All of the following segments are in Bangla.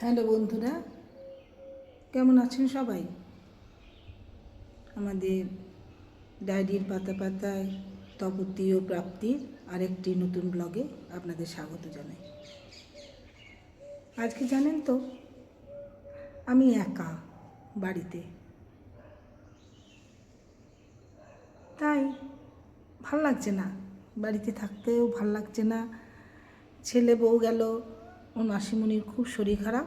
হ্যালো বন্ধুরা, কেমন আছেন সবাই? আমাদের ডায়েরির পাতা পাতায় তপতি ও প্রাপ্তির আরেকটি নতুন ব্লগে আপনাদের স্বাগত জানাই। আজকে জানেন তো, আমি একা বাড়িতে। তাই ভালো লাগছে না, বাড়িতে থাকতেও ভালো লাগছে না। ছেলে বউ গেল ও মাসিমণির খুব শরীর খারাপ।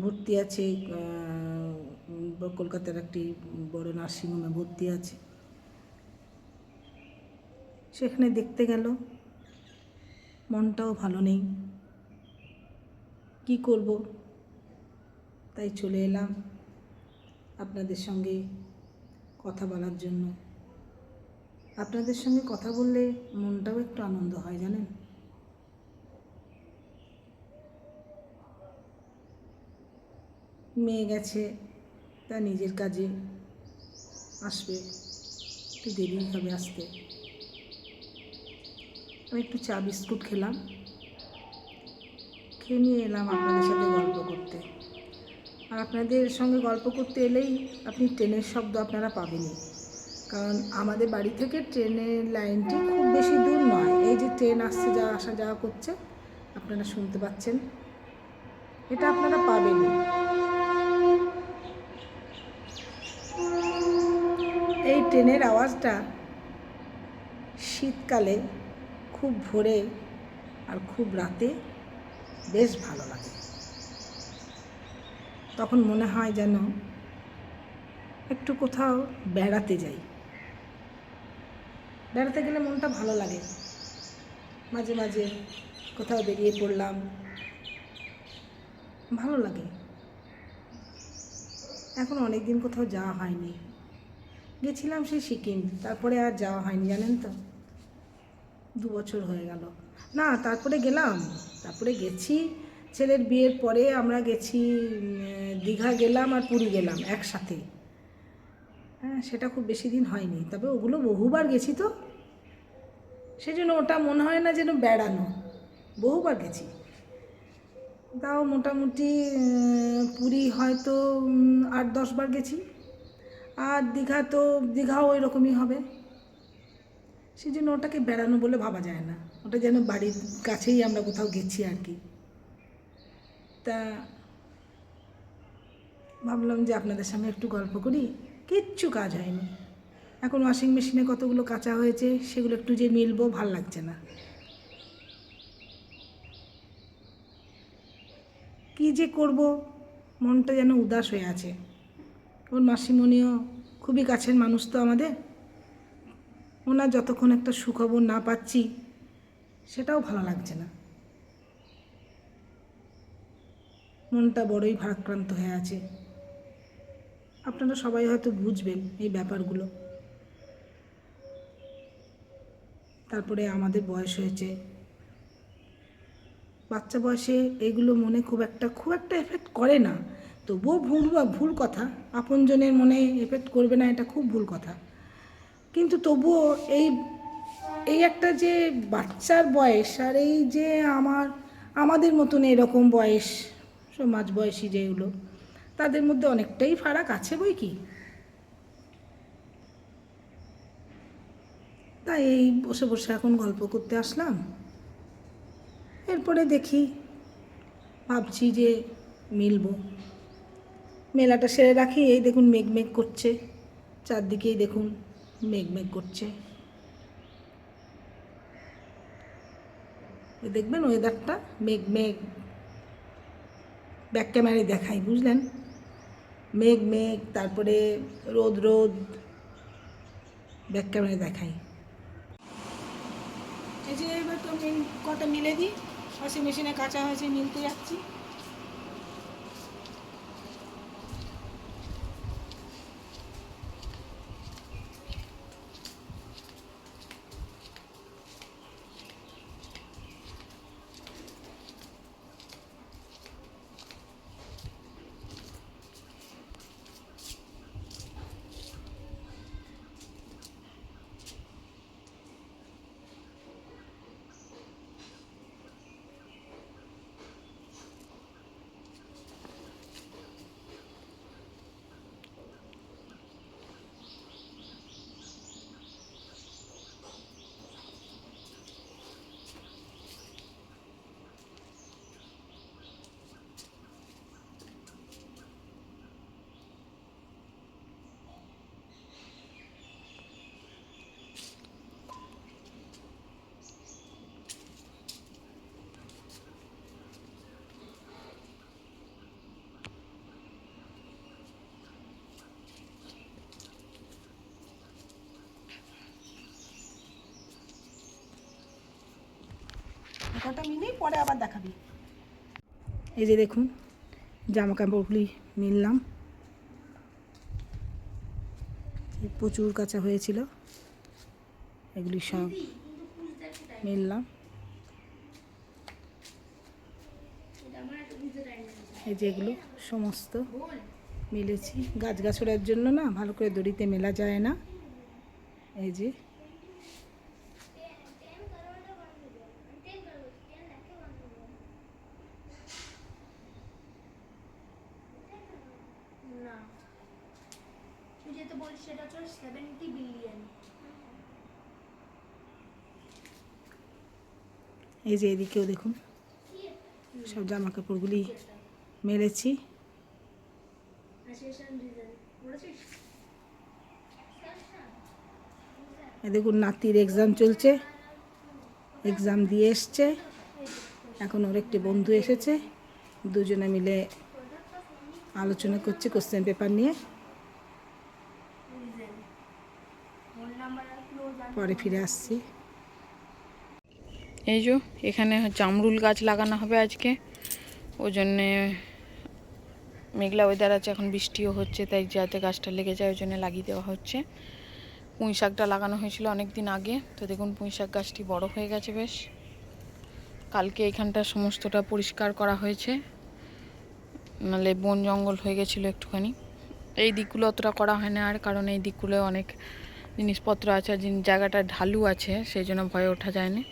ভর্তি আছে কলকাতার একটি বড় নার্সিংহোমে ভর্তি আছে। সেখানে দেখতে গেল, মনটাও ভালো নেই। কি করব? তাই চলে এলাম আপনাদের সঙ্গে কথা বলার জন্য। আপনাদের সঙ্গে কথা বললে মনটাও একটু আনন্দ হয়, জানেন? মেয়ে গেছে, তা নিজের কাজে আসবে। একটু দেরি হবে আসতে। আমি একটু চা, বিস্কুট খেলাম। খেয়ে নিয়ে এলাম আপনাদের সাথে গল্প করতে। আর আপনাদের সঙ্গে গল্প করতে এলেই আপনি ট্রেনের শব্দ আপনারা পাবেনই। কারণ আমাদের বাড়ি থেকে ট্রেনের লাইনটি খুব বেশি দূর নয়। এই যে ট্রেন আসছে, যা আসা যাওয়া করছে, আপনারা শুনতে পাচ্ছেন। এটা আপনারা পাবেনই। এই ট্রেনের আওয়াজটা শীতকালে খুব ভোরে আর খুব রাতে বেশ ভালো লাগে। তখন মনে হয় যেন একটু কোথাও বেড়াতে যাই। বেড়াতে গেলে মনটা ভালো লাগে। মাঝে মাঝে কোথাও বেরিয়ে পড়লাম। ভালো লাগে। এখন অনেক দিন কোথাও যাওয়া হয়নি। গেছিলাম সেই সিকিম, তারপরে আর যাওয়া হয়নি, জানেন তো? দু বছর হয়ে গেল। না, তারপরে গেলাম, তারপরে গেছি, ছেলের বিয়ের পরে আমরা গেছি দীঘা গেলাম আর পুরী গেলাম একসাথে। হ্যাঁ সেটা খুব বেশি দিন হয়নি, তবে ওগুলো বহুবার গেছি তো। সেই জন্য ওটা মনে হয় না যেন বেড়ানো, বহুবার গেছি। তাও মোটামুটি পুরী হয়তো আট দশবার গেছি। আর দীঘা তো, দীঘাও ওই রকমই হবে। সেই জন্য ওটাকে বেড়ানো বলে ভাবা যায় না। ওটা যেন বাড়ির কাছেই আমরা কোথাও গেছি আর কি। তা ভাবলাম যে আপনাদের সামনে একটু গল্প করি। কিচ্ছু কাজ হয়নি। এখন ওয়াশিং মেশিনে কতগুলো কাঁচা হয়েছে, সেগুলো একটু যে মিলবো, ভালো লাগছে না। কি যে করব, মনটা যেন উদাস হয়ে আছে। ওর মাসিমণিও খুবই কাছের মানুষ তো আমাদের। ওনার যতক্ষণ একটা সুখবর না পাচ্ছি, সেটাও ভালো লাগছে না। মনটা বড়ই ভারাক্রান্ত হয়ে আছে। আপনারা সবাই হয়তো বুঝবেন এই ব্যাপারগুলো। তারপরে আমাদের বয়স হয়েছে। বাচ্চা বয়সে এগুলো মনে খুব একটা খুব একটা এফেক্ট করে না। তবুও ভুল ভুল কথা। আপনজনের মনে এফেক্ট করবে না, এটা খুব ভুল কথা। কিন্তু তবুও এই এই একটা যে বাচ্চার বয়স আর এই যে আমার, আমাদের মতন এরকম বয়স, সমাজ বয়সী যেগুলো তাদের মধ্যে অনেকটাই ফারাক আছে বই কি? তাই এই বসে বসে এখন গল্প করতে আসলাম। এরপরে দেখি, ভাবছি যে মিলবো। মেলাটা সেরে রাখি, এই দেখুন মেঘ মেঘ করছে। চারদিকেই দেখুন মেঘ মেঘ করছে। দেখবেন ওয়েদারটা মেঘ মেঘ। ব্যাক ক্যামেরায় দেখাই, বুঝলেন? মেঘ মেঘ, তারপরে রোদ রোদ। ব্যাক ক্যামেরায় দেখাই। এই যে এবার তো কটা মিলে দিই। ওয়াশিং মেশিনে কাঁচা হয়েছে, মিলতে যাচ্ছি। কটা মিলি পরে আবার দেখাবি। এই যে দেখুন জামা কাপড়গুলি মিললাম প্রচুর কাঁচা হয়েছিল। এগুলি সব মিললাম। এই যে এগুলো সমস্ত মিলেছি। গাছগাছড়ার জন্য না ভালো করে দড়িতে মেলা যায় না। এই যে না তুই যেটা বলছিস সেটা হচ্ছে সেভেন্টি বিলিয়ন এই যে এদিকেও দেখুন, সব জামা কাপড়গুলি মেরেছি দেখুন, নাতির এক্সাম চলছে এক্সাম দিয়ে এসছে। এখন ওর একটি বন্ধু এসেছে, দুজনে মিলে আলোচনা করছে কোশ্চেন পেপার নিয়ে। পরে ফিরে আসছি। এই যে, এখানে জামরুল গাছ লাগানো হবে আজকে। ওই জন্যে মেঘলা ওয়েদার আছে, এখন বৃষ্টিও হচ্ছে, তাই যাতে গাছটা লেগে যায় ওই জন্য লাগিয়ে দেওয়া হচ্ছে। পুঁই শাকটা লাগানো হয়েছিল অনেক দিন আগে, তো দেখুন পুঁই শাক গাছটি বড় হয়ে গেছে বেশ। কালকে এখানটা সমস্তটা পরিষ্কার করা হয়েছে। নাহলে বন জঙ্গল হয়ে গেছিল একটুখানি। এই দিকগুলো অতটা করা হয় না, আর কারণ এই দিকগুলো অনেক জিনিসপত্র আছে, আর জায়গাটা ঢালু আছে, সেই জন্য ভয়ে ওঠা যায়নি।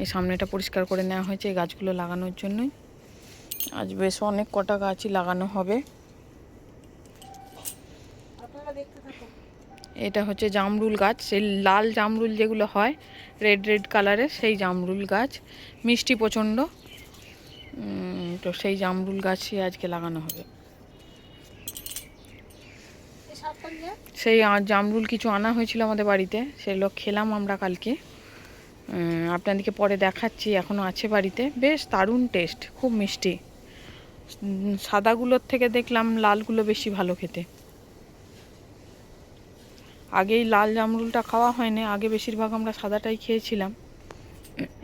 এই সামনেটা পরিষ্কার করে নেওয়া হয়েছে এই গাছগুলো লাগানোর জন্যই। আজ বেশ অনেক কটা গাছই লাগানো হবে। এটা হচ্ছে জামরুল গাছ সেই লাল জামরুল যেগুলো হয় রেড রেড কালারের সেই জামরুল গাছ। মিষ্টি প্রচণ্ড। তো সেই জামরুল গাছই আজকে লাগানো হবে। সেই জামরুল কিছু আনা হয়েছিল আমাদের বাড়িতে সেগুলো খেলাম আমরা কালকে। আপনাদেরকে পরে দেখাচ্ছি এখনও আছে বাড়িতে। বেশ দারুণ টেস্ট খুব মিষ্টি। সাদাগুলোর থেকে দেখলাম লালগুলো বেশি ভালো খেতে। আগেই লাল জামরুলটা খাওয়া হয়নি আগে বেশিরভাগ আমরা সাদাটাই খেয়েছিলাম।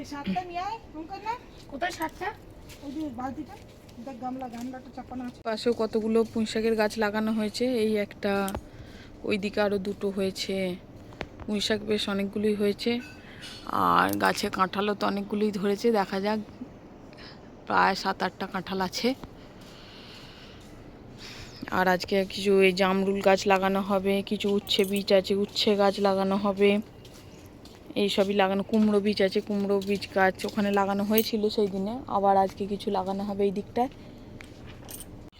এই শাকটা নিয়ে আয় অঙ্কন না। কোথায় সাতটা ওই যে বালতিটা দেখ গামলা গামলাটা চাপানো আছে। পাশেও কতগুলো পুঁইশাকের গাছ লাগানো হয়েছে এই একটা ওইদিকে আরও দুটো হয়েছে। পুঁইশাক বেশ অনেকগুলোই হয়েছে। আর গাছে কাঁঠালও তো অনেকগুলোই ধরেছে, দেখা যাক। প্রায় সাত আটটা কাঁঠাল আছে। আর আজকে কিছু এই জামরুল গাছ লাগানো হবে, কিছু উচ্ছে বীজ আছে, উচ্ছে গাছ লাগানো হবে। এই সবই লাগানো, কুমড়ো বীজ আছে, কুমড়ো বীজ গাছ ওখানে লাগানো হয়েছিল সেই দিনে, আবার আজকে কিছু লাগানো হবে এই দিকটায়।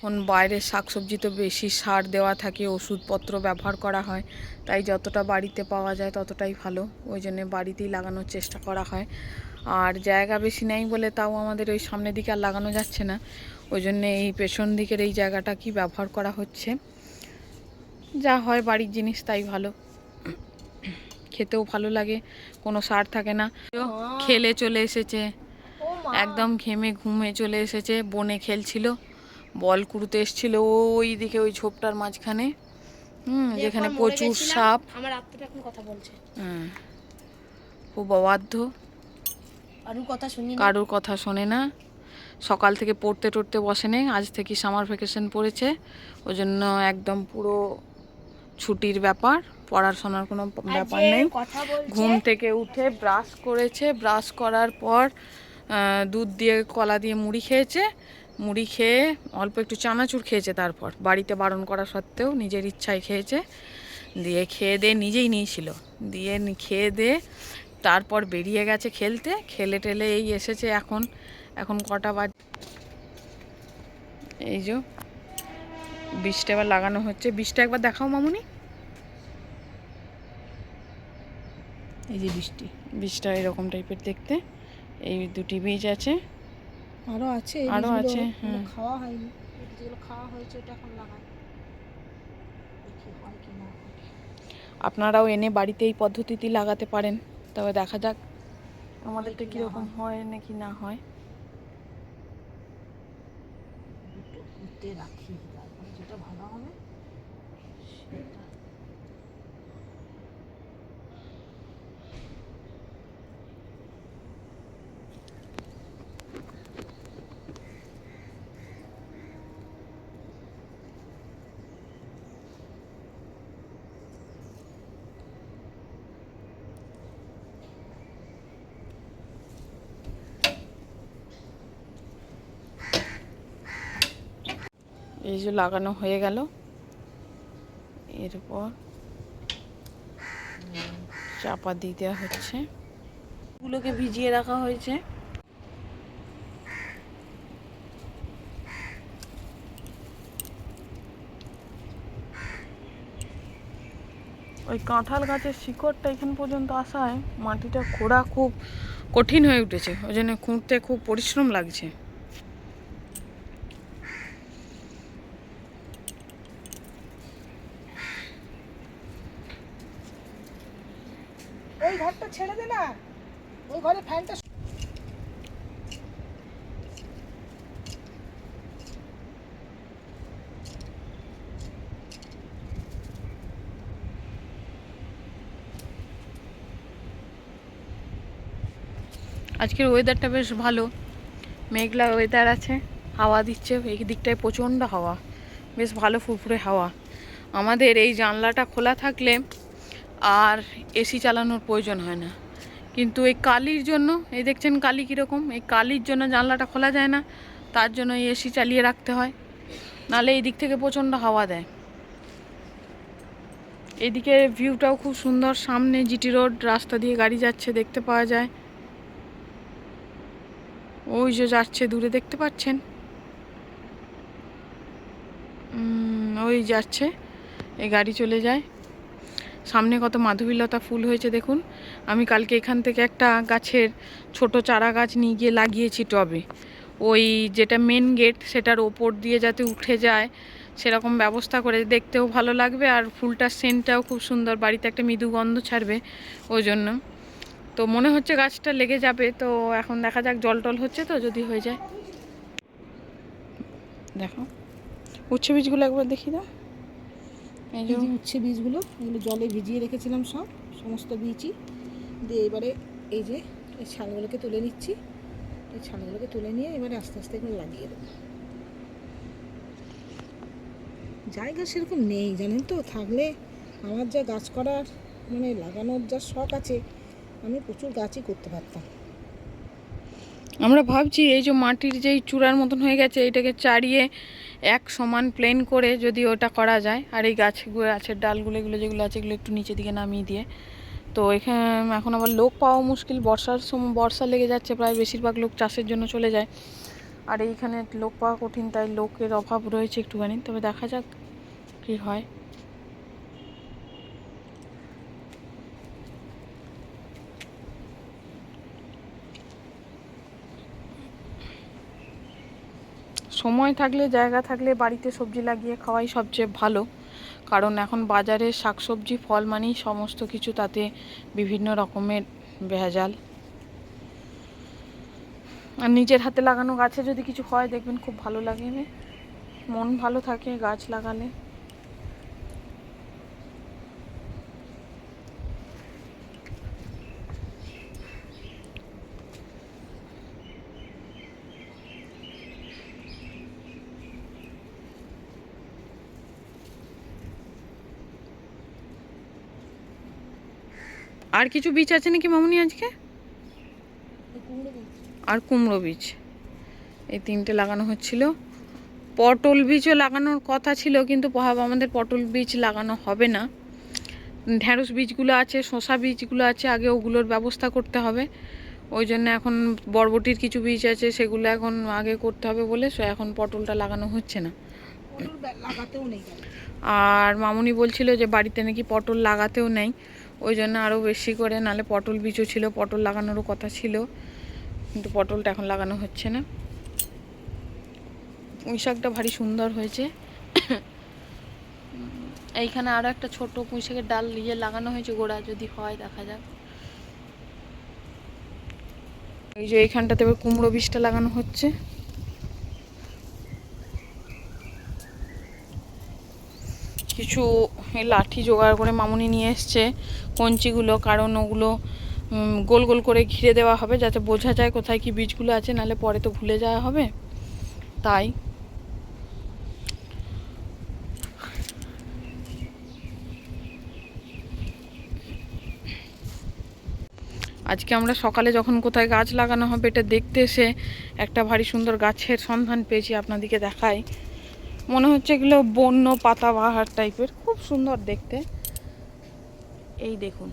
এখন বাইরের শাকসবজি তো বেশি সার দেওয়া থাকে ওষুধপত্র ব্যবহার করা হয় তাই যতটা বাড়িতে পাওয়া যায় ততটাই ভালো। ওই জন্য বাড়িতেই লাগানোর চেষ্টা করা হয়। আর জায়গা বেশি নেই বলে তাও আমাদের ওই সামনের দিকে আর লাগানো যাচ্ছে না। ওই জন্য এই পেছন দিকের এই জায়গাটা কি ব্যবহার করা হচ্ছে। যা হয় বাড়ির জিনিস তাই ভালো। খেতেও ভালো লাগে কোনো সার থাকে না। খেলে চলে এসেছে। একদম ঘেমে ঘুমে চলে এসেছে বনে খেলছিল। বল কুড়ুতে এসছিল ওই দিকে ওই ঝোপটার মাঝখানে। হুম যেখানে প্রচুর সাপ। আমার আত্মাটা এখন কথা বলছে। হ্যাঁ খুব অবাধ্য। আর কথা শুনি কারোর কথা শোনে না। সকাল থেকে পড়তে টড়তে বসে নেই। আজ থেকে সামার ভ্যাকেশন পড়েছে। ওই জন্য একদম পুরো ছুটির ব্যাপার। পড়াশোনার কোনো ব্যাপার নেই। ঘুম থেকে উঠে ব্রাশ করেছে। ব্রাশ করার পর দুধ দিয়ে কলা দিয়ে মুড়ি খেয়েছে। মুড়ি খেয়ে অল্প একটু চানাচুর খেয়েছে তারপর। বাড়িতে বারণ করা সত্ত্বেও নিজের ইচ্ছায় খেয়েছে। দিয়ে খেয়ে দিয়ে নিজেই নিয়েছিল। দিয়ে খেয়ে দিয়ে তারপর বেরিয়ে গেছে খেলতে। খেলে টেলে এই এসেছে এখন। এখন কটা বাজ এই যে বীজটা এবার লাগানো হচ্ছে। বীজটা একবার দেখাও মামুনি। এই যে বৃষ্টি। বীজটা এরকম টাইপের দেখতে। এই দুটি বীজ আছে। আরও আছে আরও আছে, হ্যাঁ। খাওয়া হয়নি। যেগুলো খাওয়া হয়েছে ওটা এখন লাগাই। দেখি হয় কি না আপনারাও এনে বাড়িতে এই পদ্ধতিটি লাগাতে পারেন। তবে দেখা যাক আমাদেরটা কীরকম হয়। নাকি না হয়। রাখি তারপরে যেটা ভালো হবে সেটা এই যে লাগানো হয়ে গেল। এরপর চাপা দিয়ে দেওয়া হচ্ছে। গুলোকে ভিজিয়ে রাখা হয়েছে। ওই কাঁঠাল গাছের শিকড়টা এখান পর্যন্ত আসায় মাটিটা খোঁড়া খুব কঠিন হয়ে উঠেছে। ওই জন্য খুঁড়তে খুব পরিশ্রম লাগছে। আজকের ওয়েদারটা বেশ ভালো। মেঘলা ওয়েদার আছে, হাওয়া দিচ্ছে, এই দিকটায় প্রচণ্ড হাওয়া, বেশ ভালো ফুরফুরে হাওয়া। আমাদের এই জানলাটা খোলা থাকলে আর এসি চালানোর প্রয়োজন হয় না। কিন্তু এই কালির জন্য, এই দেখছেন কালি কীরকম, এই কালির জন্য জানলাটা খোলা যায় না, তার জন্য এই এসি চালিয়ে রাখতে হয়। নাহলে এই দিক থেকে প্রচণ্ড হাওয়া দেয়। এদিকে ভিউটাও খুব সুন্দর, সামনে জিটি রোড রাস্তা দিয়ে গাড়ি যাচ্ছে, দেখতে পাওয়া যায়। ওই যে যাচ্ছে, দূরে দেখতে পাচ্ছেন? ওই যাচ্ছে, এই গাড়ি চলে যায়। সামনে কত মাধবীলতা ফুল হয়েছে, দেখুন। আমি কালকে এখান থেকে একটা গাছের ছোট চারা গাছ নিয়ে গিয়ে লাগিয়েছি টবে। ওই যেটা মেন গেট সেটার ওপর দিয়ে যাতে উঠে যায়, সেরকম ব্যবস্থা করে দেখতেও ভালো লাগবে। আর ফুলটার সেন্টটাও খুব সুন্দর, বাড়িতে একটা মৃদু গন্ধ ছাড়বে, ওই জন্য। তো মনে হচ্ছে গাছটা লেগে যাবে, তো এখন দেখা যাক জল টল হচ্ছে তো, যদি হয়ে যায়। দেখো, উচ্ছে বীজগুলো একবার দেখি যে এই যে উচ্ছে বীজগুলো, এগুলো জলে ভিজিয়ে রেখেছিলাম সব, সমস্ত বীজই। দিয়ে এবারে এই যে, এই ছালগুলোকে তুলে নিচ্ছি। এই ছালগুলোকে তুলে নিয়ে এবারে আস্তে আস্তে এগুলো লাগিয়ে দেবো। জায়গা সেরকম নেই, জানেন তো? থাকলে আমার যা গাছ করার মানে লাগানোর যা শখ আছে আমি প্রচুর গাছই করতে পারতাম। আমরা ভাবছি এই যে মাটির যেই চূড়ার মতন হয়ে গেছে, এটাকে চাড়িয়ে এক সমান প্লেন করে যদি ওটা করা যায়, আর এই গাছগুলো গাছের ডালগুলো, এগুলো যেগুলো আছে, এগুলো একটু নিচের দিকে নামিয়ে দিয়ে। তো এখানে এখন আবার লোক পাওয়া মুশকিল, বর্ষার সময় বর্ষা লেগে যাচ্ছে, প্রায় বেশিরভাগ লোক চাষের জন্য চলে যায়। আর এইখানে লোক পাওয়া কঠিন, তাই লোকের অভাব রয়েছে একটুখানি, তবে দেখা যাক কী হয়। সময় থাকলে, জায়গা থাকলে বাড়িতে সবজি লাগিয়ে খাওয়াই সবচেয়ে ভালো। কারণ এখন বাজারে শাকসবজি, ফল মানেই সমস্ত কিছু, তাতে বিভিন্ন রকমের ভেজাল। আর নিজের হাতে লাগানো গাছে যদি কিছু হয়, দেখবেন খুব ভালো লাগে। মন ভালো থাকে গাছ লাগালে। আর কিছু বীজ আছে নাকি মামুনি আজকে? আর কুমড়ো বীজ এই তিনটে লাগানো হচ্ছিল। পটল বীজও লাগানোর কথা ছিল কিন্তু আমাদের পটল বীজ লাগানো হবে না। ঢ্যাঁড়স বীজগুলো আছে শসা বীজগুলো আছে আগে ওগুলোর ব্যবস্থা করতে হবে। ওই জন্য এখন বরবটির কিছু বীজ আছে সেগুলো এখন আগে করতে হবে বলে সো এখন পটলটা লাগানো হচ্ছে না। আর মামুনি বলছিল যে বাড়িতে নাকি পটল লাগাতেও নেই। ওই জন্য আরও বেশি করে নালে পটল বীজও ছিল, পটল লাগানোরও কথা ছিল, কিন্তু পটলটা এখন লাগানো হচ্ছে না। পুঁই শাকটা ভারী সুন্দর হয়েছে। এইখানে আরও একটা ছোট পুঁই শাকের ডাল ইয়ে লাগানো হয়েছে, গোড়া যদি হয় দেখা যাক। এই যে এইখানটাতে এবার কুমড়ো বীজটা লাগানো হচ্ছে। কিছু লাঠি জোগাড় করে মামুনি নিয়ে এসছে, কঞ্চিগুলো, কারণ ওগুলো গোল গোল করে ঘিরে দেওয়া হবে যাতে বোঝা যায় কোথায় কি বীজগুলো আছে, নাহলে পরে তো ভুলে যাওয়া হবে। তাই। আজকে আমরা সকালে যখন কোথায় গাছ লাগানো হবে এটা দেখতে এসে একটা ভারী সুন্দর গাছের সন্ধান পেয়েছি আপনাদেরকে দেখাই মনে হচ্ছে এগুলো বন্য পাতা পাতাবাহার টাইপের খুব সুন্দর দেখতে। এই দেখুন।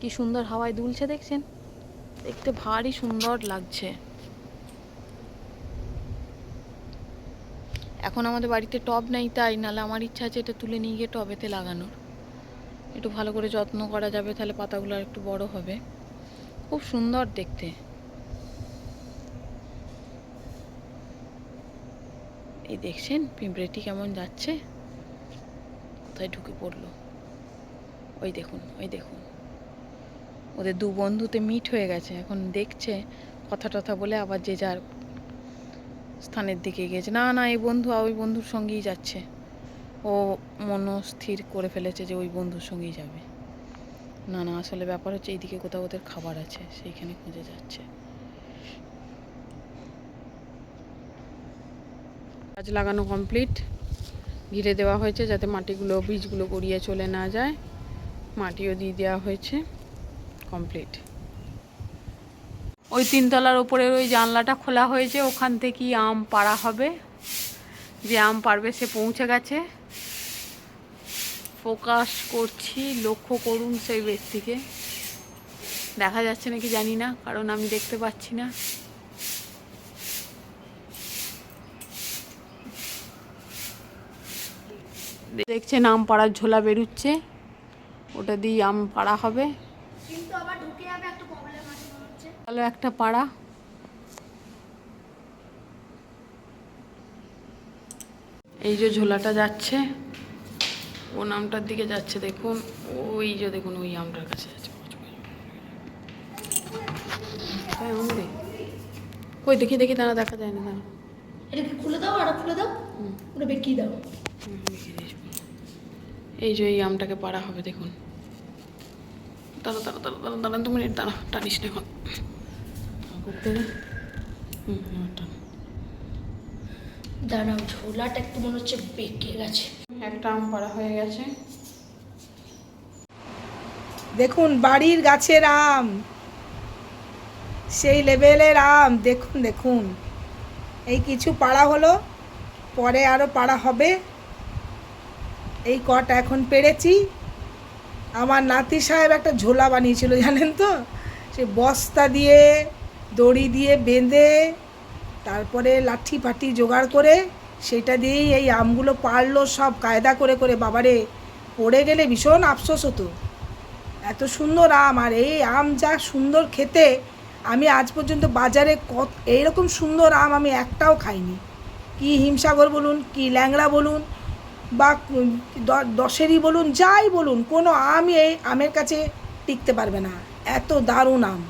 কি সুন্দর হাওয়ায় দুলছে দেখছেন? দেখতে ভারী সুন্দর লাগছে। এখন আমাদের বাড়িতে টব নেই, তাই নাহলে আমার ইচ্ছা আছে এটা তুলে নিয়ে গিয়ে টবেতে লাগানোর। একটু ভালো করে যত্ন করা যাবে, তাহলে পাতাগুলো আর একটু বড় হবে। খুব সুন্দর দেখতে। এই দেখছেন, পিঁপড়েটি কেমন যাচ্ছে? কোথায় ঢুকে পড়ল? ওই দেখুন ওই দেখুন। ওদের দু বন্ধুতে মিট হয়ে গেছে। এখন দেখছে কথা টথা বলে আবার যে যার স্থানের দিকে গিয়েছে। না না, এই বন্ধু ওই বন্ধুর সঙ্গেই যাচ্ছে। ও মনস্থির করে ফেলেছে যে ওই বন্ধুর সঙ্গেই যাবে। না না, আসলে ব্যাপার হচ্ছে এইদিকে কোথাও ওদের খাবার আছে, সেইখানে খুঁজে যাচ্ছে। গাছ লাগানো কমপ্লিট ঘিরে দেওয়া হয়েছে যাতে মাটিগুলো, বীজগুলো গড়িয়ে চলে না যায়। মাটিও দিয়ে দেওয়া হয়েছে কমপ্লিট ওই তিনতলার ওপরের ওই জানলাটা খোলা হয়েছে, ওখান থেকেই আম পাড়া হবে। যে আম পারবে সে পৌঁছে গেছে। ফোকাস করছি, লক্ষ্য করুন সেই ব্যক্তিকে। দেখা যাচ্ছে নাকি জানি না, কারণ আমি দেখতে পাচ্ছি না। দেখছেন আম পাড়ার ঝোলা বেরুচ্ছে। ওটা দিয়ে আম পাড়া হবে। যাবে একটা পাড়া। এই যে ঝোলাটা যাচ্ছে ও নামটার দিকে যাচ্ছে দেখুন। ওই যে দেখুন ওই আমটার কাছে যাচ্ছে। কই দেখি দেখি দাঁড়া দেখা যায় না দাঁড়া। এটাকে খুলে দাও আর খুলে দাও। ওটা বেঁকিয়ে দাও। এই যে এই আমটাকে পাড়া হবে দেখুন। দাঁড়া দাঁড়া দাঁড়া দাঁড়া দাঁড়া দু মিনিট দাঁড়া টানিস না এখন করতে। দাঁড়াও ঝোলাটা একটু মনে হচ্ছে বেঁকে গেছে। একটা আম পাড়া হয়ে গেছে। দেখুন বাড়ির গাছের আম। সেই লেভেলের আম দেখুন দেখুন। এই কিছু পাড়া হলো পরে আরও পাড়া হবে। এই কটা এখন পেরেছি। আমার নাতি সাহেব একটা ঝোলা বানিয়েছিল, জানেন তো? সে বস্তা দিয়ে, দড়ি দিয়ে বেঁধে, তারপরে লাঠি ফাঠি জোগাড় করে, সেটা দিয়েই এই আমগুলো পারল সব কায়দা করে করে। বাবারে, পড়ে গেলে ভীষণ আফসোস হতো। এত সুন্দর আম, আর এই আম যা সুন্দর খেতে, আমি আজ পর্যন্ত বাজারে কত, এইরকম সুন্দর আম আমি একটাও খাইনি। কি হিমসাগর বলুন, কি ল্যাংড়া বলুন বা দশেরই বলুন, যাই বলুন, কোনো আমই আমের কাছে টিকতে পারবে না। এত দারুণ আম।